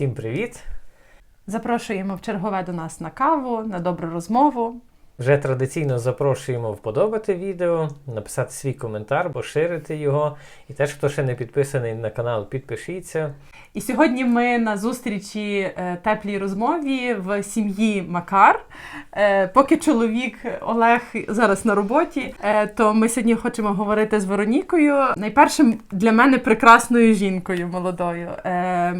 Всім привіт! Запрошуємо в чергове до нас на каву, на добру розмову. Вже традиційно запрошуємо вподобати відео, написати свій коментар, поширити його. І теж, хто ще не підписаний на канал, підпишіться. І сьогодні ми на зустрічі е, теплій розмові в сім'ї Макар. Е, поки чоловік Олег зараз на роботі, е, то ми сьогодні хочемо говорити з Веронікою. Найпершим для мене прекрасною жінкою молодою,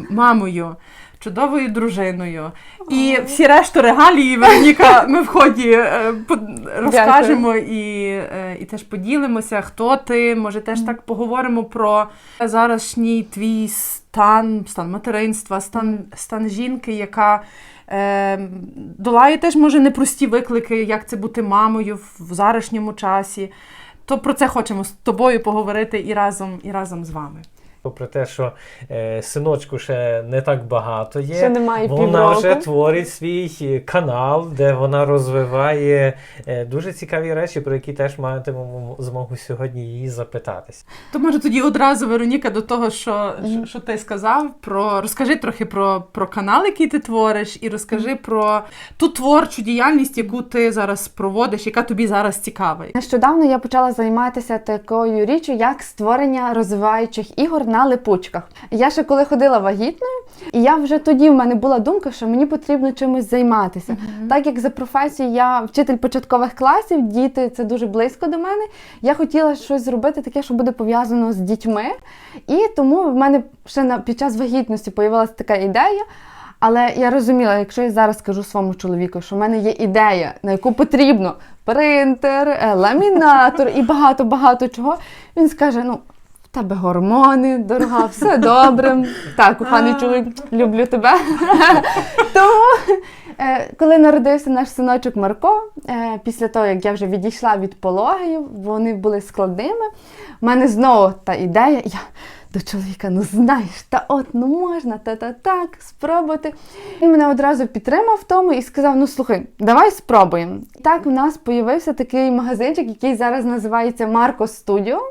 мамою. Чудовою дружиною. І всі решту регалії, Вероніка, ми в ході е, по- розкажемо і, е, і теж поділимося, хто ти. Може, теж так поговоримо про зарашній твій стан, стан материнства, стан, стан жінки, яка е, долає теж може непрості виклики, як це бути мамою в зарашньому часі. То про це хочемо з тобою поговорити і разом, і разом з вами. Попри те, що е, синочку ще не так багато є, Ще немає вона вже творить свій е, канал, де вона розвиває е, дуже цікаві речі, про які теж матимемо змогу сьогодні її запитатись. То може тоді одразу Вероніка до того, що, що, що ти сказав, про розкажи трохи про, про канал, який ти твориш, і розкажи про ту творчу діяльність, яку ти зараз проводиш, яка тобі зараз цікава. Нещодавно я почала займатися такою річчю, як створення розвиваючих ігор на липучках. Я ще коли ходила вагітною, і я вже тоді в мене була думка, що мені потрібно чимось займатися. Так як за професією я вчитель початкових класів, діти це дуже близько до мене. Я хотіла щось зробити таке, що буде пов'язано з дітьми. І тому в мене ще на під час вагітності появилася така ідея. Але я розуміла, якщо я зараз скажу своєму чоловіку, що в мене є ідея, на яку потрібно принтер, е, ламінатор і багато-багато чого, він скаже: ну. В тебе гормони, дорога, все добре. Так, коханий чоловік, люблю тебе. Тому, е, коли народився наш синочок Марко, е, після того, як я вже відійшла від пологів, вони були складними. У мене знову та ідея. Я до чоловіка, ну знаєш, та от ну можна, та та так, спробувати. Він мене одразу підтримав в тому і сказав: ну слухай, давай спробуємо. Так, у нас з'явився такий магазинчик, який зараз називається Марко Студіо.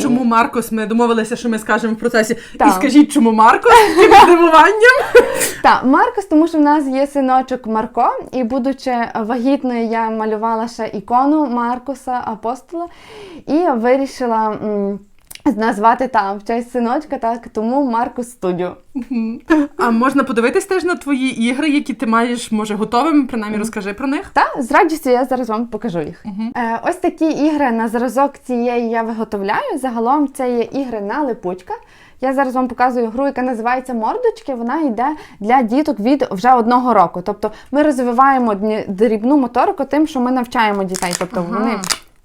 Чому Маркос? Ми домовилися, що ми скажемо в процесі. І скажіть, чому Маркос? з таким здивуванням. Так, Маркос, тому що в нас є синочок Марко, і будучи вагітною, я малювала ще ікону Маркоса апостола і вирішила. м, Назвати там в честь синочка, так тому Маркос Студіо. А можна подивитись теж на твої ігри, які ти маєш, може, готовими, принаймні розкажи про них. Та з радістю я зараз вам покажу їх. Е, ось такі ігри на зразок цієї я виготовляю. Загалом це є ігри на липучках. Я зараз вам показую гру, яка називається Мордочки. Вона йде для діток від вже одного року. Тобто ми розвиваємо дрібну моторику тим, що ми навчаємо дітей. Тобто вони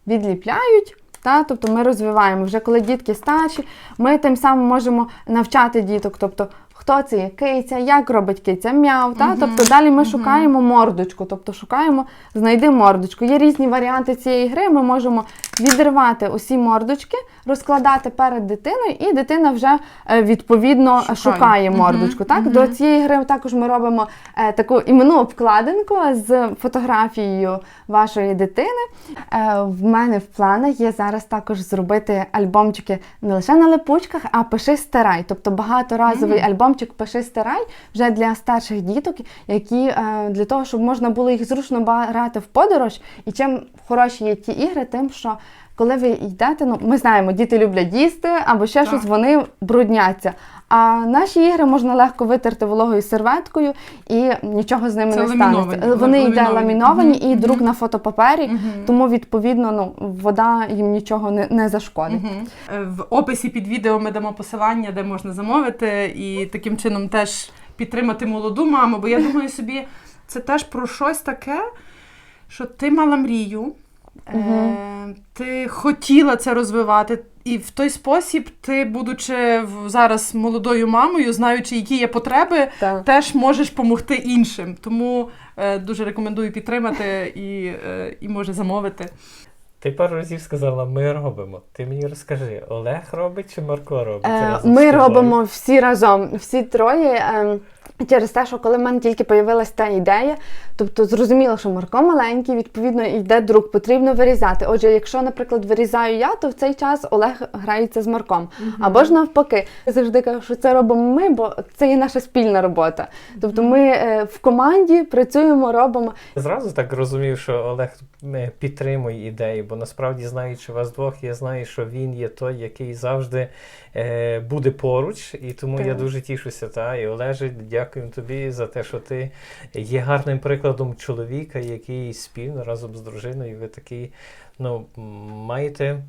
відліпляють. Та, тобто ми розвиваємо вже коли дітки старші, ми тим самим можемо навчати діток. Тобто, хто це є киця, як робить киця, мяв. Та? Мгм, Тобто далі ми мгм. шукаємо мордочку, тобто шукаємо, знайди мордочку. Є різні варіанти цієї гри. Ми можемо відривати усі мордочки, розкладати перед дитиною, і дитина вже е, відповідно Шукає. шукає, Мгм, мордочку. Так? мгм. До цієї гри також ми робимо е, таку іменну обкладинку з фотографією вашої дитини. Е, в мене в планах є зараз також зробити альбомчики не лише на липучках, а пиши стирай. Тобто багаторазовий Мгм. Альбомчик пиши стирай вже для старших діток, які е, для того, щоб можна було їх зручно брати в подорож. І чим хороші є ті ігри, тим, що коли ви йдете, ну ми знаємо, діти люблять їсти або ще Так. щось, вони брудняться. А наші ігри можна легко витерти вологою серветкою і нічого з ними Це не станеться. Вони йде ламіновані. Мгм, і друк мгм. на фотопапері, Мгм. тому відповідно ну, вода їм нічого не, не зашкодить. Е, В описі під відео ми дамо посилання, де можна замовити, і таким чином теж підтримати молоду маму. Бо я думаю собі, це теж про щось таке, що ти мала мрію, е, Мгм. ти хотіла це розвивати. І в той спосіб, ти, будучи зараз молодою мамою, знаючи, які є потреби, Так. теж можеш допомогти іншим. Тому е, дуже рекомендую підтримати і, е, і може замовити. Ти пару разів сказала, ми робимо. Ти мені розкажи, Олег робить чи Марко робить? Е, Ми робимо всі разом, всі троє. ем, Через те, що коли в мене тільки появилася та ідея, Тобто зрозуміло, що Марко маленький, відповідно, йде друг, потрібно вирізати. Отже, якщо, наприклад, вирізаю я, то в цей час Олег грається з Марком. Або ж навпаки, я завжди кажу, що це робимо ми, бо це є наша спільна робота. Тобто ми е, в команді працюємо, робимо. Зразу так розумів, що Олег е, підтримує ідеї, бо насправді знаючи вас двох, я знаю, що він є той, який завжди е, буде поруч, і тому Так. я дуже тішуся. Та і Олеже, дякую тобі за те, що ти є гарним прикладом чоловіка, який спільно разом з дружиною. Ви такий, ну маєте.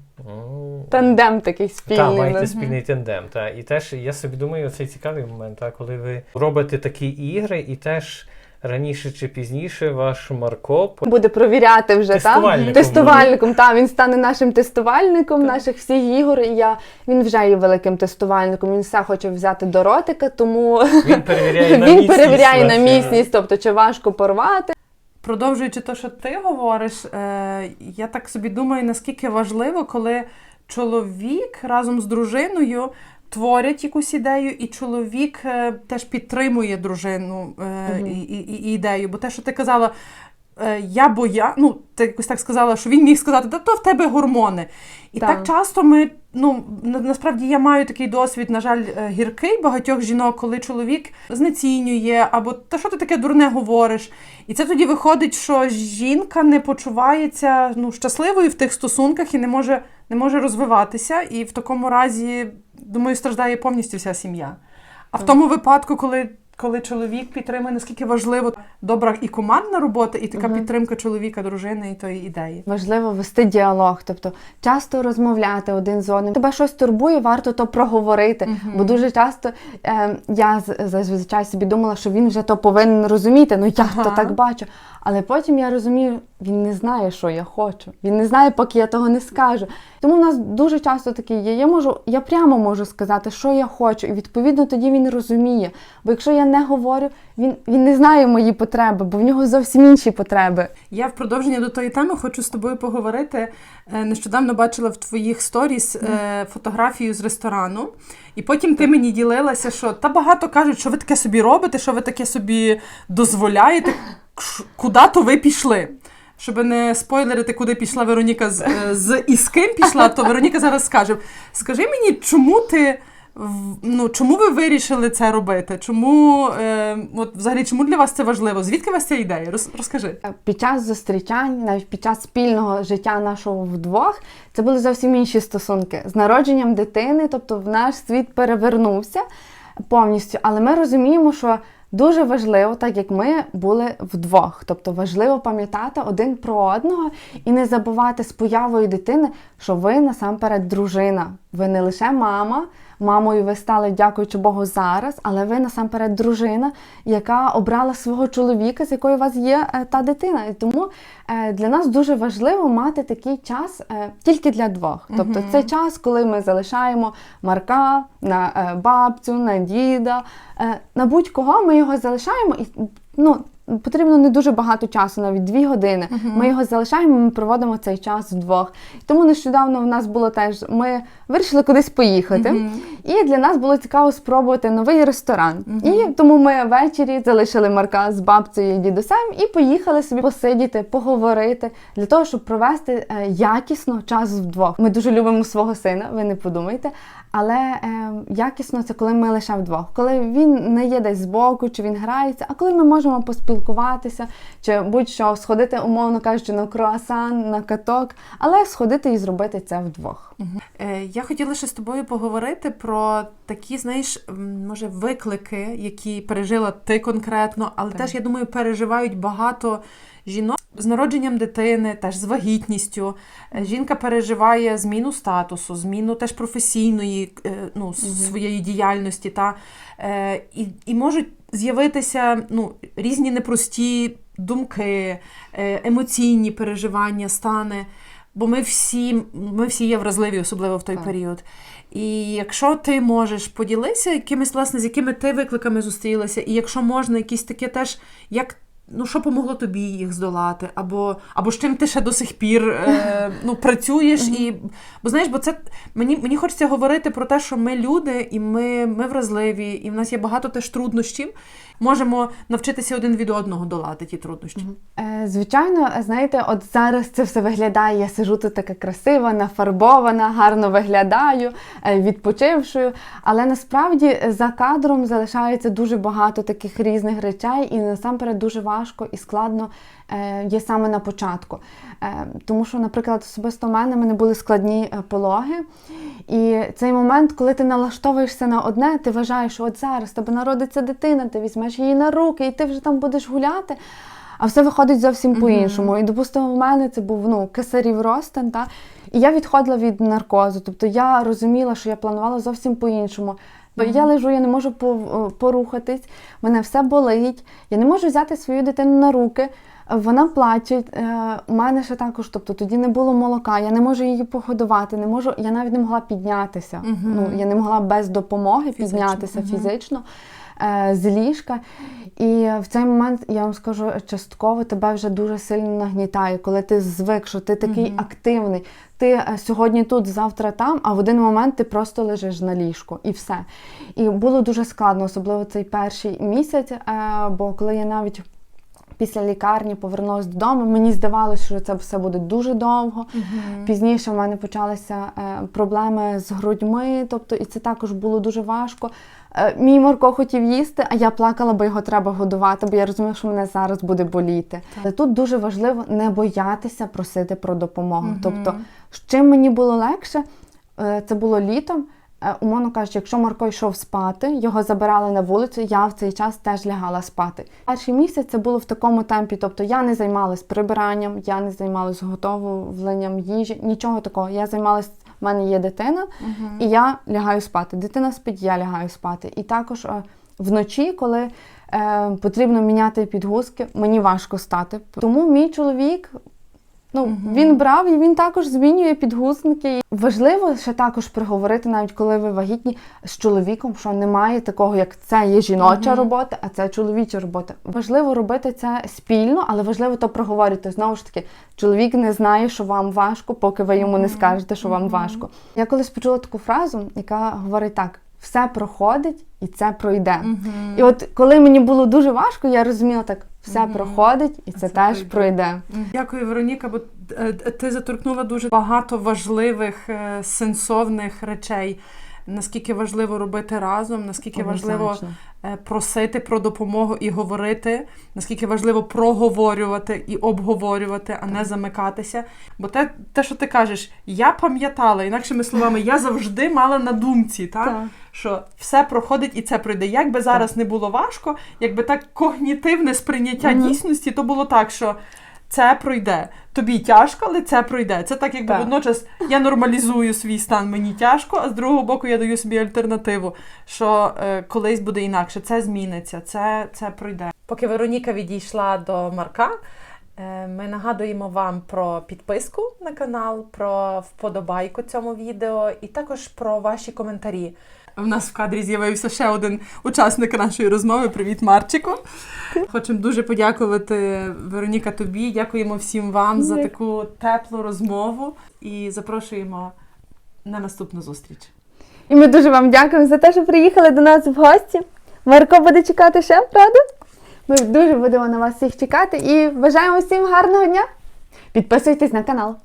Тандем такий спільний. так, маєте нас. спільний тендем. Та. І теж я собі думаю, цей цікавий момент, та, коли ви робите такі ігри, і теж раніше чи пізніше ваш Марко Буде провіряти вже Тестувальником так? тестувальником. Та він стане нашим тестувальником наших всіх ігор. І я він вже є великим тестувальником. Він все хоче взяти до ротика, тому він перевіряє на він міцність перевіряє на міцність, тобто чи важко порвати. Продовжуючи те, що ти говориш, е, я так собі думаю, наскільки важливо, коли чоловік разом з дружиною творять якусь ідею, і чоловік е, теж підтримує дружину е, і, і, і ідею. Бо те, що ти казала, е, я боя, ну, ти якось так сказала, що він міг сказати, та то в тебе гормони. І так, Так. часто ми, ну на- насправді я маю такий досвід, на жаль, гіркий багатьох жінок, коли чоловік знецінює, або та що ти таке дурне говориш. І це тоді виходить, що жінка не почувається ну, щасливою в тих стосунках і не може, не може розвиватися. І в такому разі, думаю, страждає повністю вся сім'я. А в тому випадку, коли, коли чоловік підтримує, наскільки важливо добра і командна робота, і така Мгм. підтримка чоловіка, дружини і тої ідеї. Важливо вести діалог, тобто часто розмовляти один з одним. Тебе щось турбує, варто то проговорити. Мгм. Бо дуже часто е, я зазвичай собі думала, що він вже то повинен розуміти. Ну я то так бачу. Але потім я розумію, він не знає, що я хочу. Він не знає, поки я того не скажу. Тому в нас дуже часто такі є. Я можу, я прямо можу сказати, що я хочу, і відповідно тоді він розуміє. Бо якщо я не говорю, він, він не знає мої потреби, бо в нього зовсім інші потреби. Я в продовження до тої теми хочу з тобою поговорити. Е, Нещодавно бачила в твоїх сторіс е, фотографію з ресторану, і потім ти мені ділилася, що та багато кажуть, що ви таке собі робите, що ви таке собі дозволяєте, куди то ви пішли. Щоб не спойлерити, куди пішла Вероніка з, е, з і з ким пішла, то Вероніка зараз скаже: скажи мені, чому ти. Ну, чому ви вирішили це робити? Чому е, от взагалі чому для вас це важливо? Звідки у вас ця ідея? Роз, розкажи. Під час зустрічань, навіть під час спільного життя нашого вдвох, це були зовсім інші стосунки. З народженням дитини, тобто в наш світ перевернувся повністю. Але ми розуміємо, що дуже важливо, так як ми були вдвох. Тобто важливо пам'ятати один про одного і не забувати з появою дитини, що ви насамперед дружина. Ви не лише мама. Мамою ви стали, дякуючи Богу, зараз, але ви насамперед дружина, яка обрала свого чоловіка, з якою у вас є е, та дитина. І тому е, для нас дуже важливо мати такий час е, тільки для двох. Тобто це час, коли ми залишаємо Марка на бабцю, на діда, на будь-кого ми його залишаємо і ну. Потрібно не дуже багато часу, навіть дві години. Ми його залишаємо, ми проводимо цей час вдвох. Тому нещодавно в нас було теж. Ми вирішили кудись поїхати, і для нас було цікаво спробувати новий ресторан. І тому ми ввечері залишили Марка з бабцею і дідусем і поїхали собі посидіти, поговорити для того, щоб провести е, якісно час вдвох. Ми дуже любимо свого сина, ви не подумайте. Але е, якісно це коли ми лише вдвох, коли він не є десь збоку, чи він грається, а коли ми можемо поспілкуватися, чи будь-що сходити, умовно кажучи, на круасан, на каток, але сходити і зробити це вдвох. Е, Я хотіла ще з тобою поговорити про такі, знаєш, може, виклики, які пережила ти конкретно, але Так. теж, я думаю, переживають багато жінок з народженням дитини, теж з вагітністю. Е, Жінка переживає зміну статусу, зміну теж професійної е, ну, своєї діяльності. Та, е, і, і можуть з'явитися ну, різні непрості думки, емоційні переживання, стани. Бо ми всі, ми всі є вразливі, особливо в той Так. період. І якщо ти можеш поділитися якимись, власне, з якими ти викликами зустрілася, і якщо можна, якісь таке теж, як Ну, що помогло тобі їх здолати, або, або з чим ти ще до сих пір е, ну, працюєш. і, бо знаєш, бо це мені, мені хочеться говорити про те, що ми люди, і ми, ми вразливі, і в нас є багато теж труднощів. Можемо навчитися один від одного долати ті труднощі. Е, Звичайно, знаєте, от зараз це все виглядає. Я сижу тут така красива, нафарбована, гарно виглядаю, е, відпочившою. Але насправді за кадром залишається дуже багато таких різних речей, і насамперед дуже важко і складно є саме на початку. Е, Тому що, наприклад, особисто в мене в мене були складні е, пологи. І цей момент, коли ти налаштовуєшся на одне, ти вважаєш, що от зараз тебе народиться дитина, ти візьмеш її на руки, і ти вже там будеш гуляти. А все виходить зовсім по-іншому. І, допустимо, в мене це був ну, кесарів розтин, та? і я відходила від наркозу. Тобто я розуміла, що я планувала зовсім по-іншому. Бо Я лежу, я не можу по- порухатись, мене все болить, я не можу взяти свою дитину на руки. Вона плаче. Е, У мене ще також, тобто тоді не було молока, я не можу її погодувати, не можу, я навіть не могла піднятися. Мгм. Ну, я не могла без допомоги Фізично, піднятися мгм. фізично е, з ліжка. І в цей момент я вам скажу, частково тебе вже дуже сильно нагнітає, коли ти звик, що ти такий Мгм. активний. Ти е, сьогодні тут, завтра там, а в один момент ти просто лежиш на ліжку і все. І було дуже складно, особливо цей перший місяць, бо коли я навіть. Після лікарні повернулася додому. Мені здавалося, що це все буде дуже довго. Пізніше в мене почалися е, проблеми з грудьми, тобто і це також було дуже важко. Е, мій Марко хотів їсти, а я плакала, бо його треба годувати, бо я розумію, що мене зараз буде боліти. Але тут дуже важливо не боятися просити про допомогу. Мгм. Тобто, з чим мені було легше, е, це було літом. Е, Умовно кажучи, якщо Марко йшов спати, його забирали на вулицю, я в цей час теж лягала спати. Перший місяць це було в такому темпі, тобто я не займалась прибиранням, я не займалась готовленням їжі, нічого такого. Я займалась, в мене є дитина, і я лягаю спати. Дитина спить, я лягаю спати. І також е, вночі, коли е, потрібно міняти підгузки, мені важко стати. Тому мій чоловік. Ну, Мгм. він брав і він також змінює підгузники. Важливо ще також приговорити, навіть коли ви вагітні з чоловіком, що немає такого, як це є жіноча Мгм. робота, а це чоловіча робота. Важливо робити це спільно, але важливо то проговорити. Знову ж таки, чоловік не знає, що вам важко, поки ви йому не скажете, що вам важко. Я колись почула таку фразу, яка говорить так: все проходить і це пройде. І от коли мені було дуже важко, я розуміла так, все Мгм. проходить і це, Це теж пройде. пройде. Дякую, Вероніка, бо е, ти заторкнула дуже багато важливих, е, сенсовних речей. Наскільки важливо робити разом, наскільки важливо Однозначно. е, просити про допомогу і говорити, наскільки важливо проговорювати і обговорювати, а не замикатися. Бо те, те, що ти кажеш, я пам'ятала, інакшими словами, я завжди мала на думці, так? Так. що все проходить і це пройде. Як би зараз не було важко, якби так когнітивне сприйняття Мгм. дійсності, то було так, що це пройде. Тобі тяжко, але це пройде. Це так, якби Так. водночас я нормалізую свій стан, мені тяжко, а з другого боку я даю собі альтернативу, що е, колись буде інакше, це зміниться, це, це пройде. Поки Вероніка відійшла до Марка. е, Ми нагадуємо вам про підписку на канал, про вподобайку цьому відео і також про ваші коментарі. В нас в кадрі з'явився ще один учасник нашої розмови. Привіт, Марчику. Хочемо дуже подякувати Вероніка тобі. Дякуємо всім вам за таку теплу розмову і запрошуємо на наступну зустріч. І ми дуже вам дякуємо за те, що приїхали до нас в гості. Марко буде чекати ще, правда? Ми дуже будемо на вас всіх чекати і бажаємо всім гарного дня. Підписуйтесь на канал.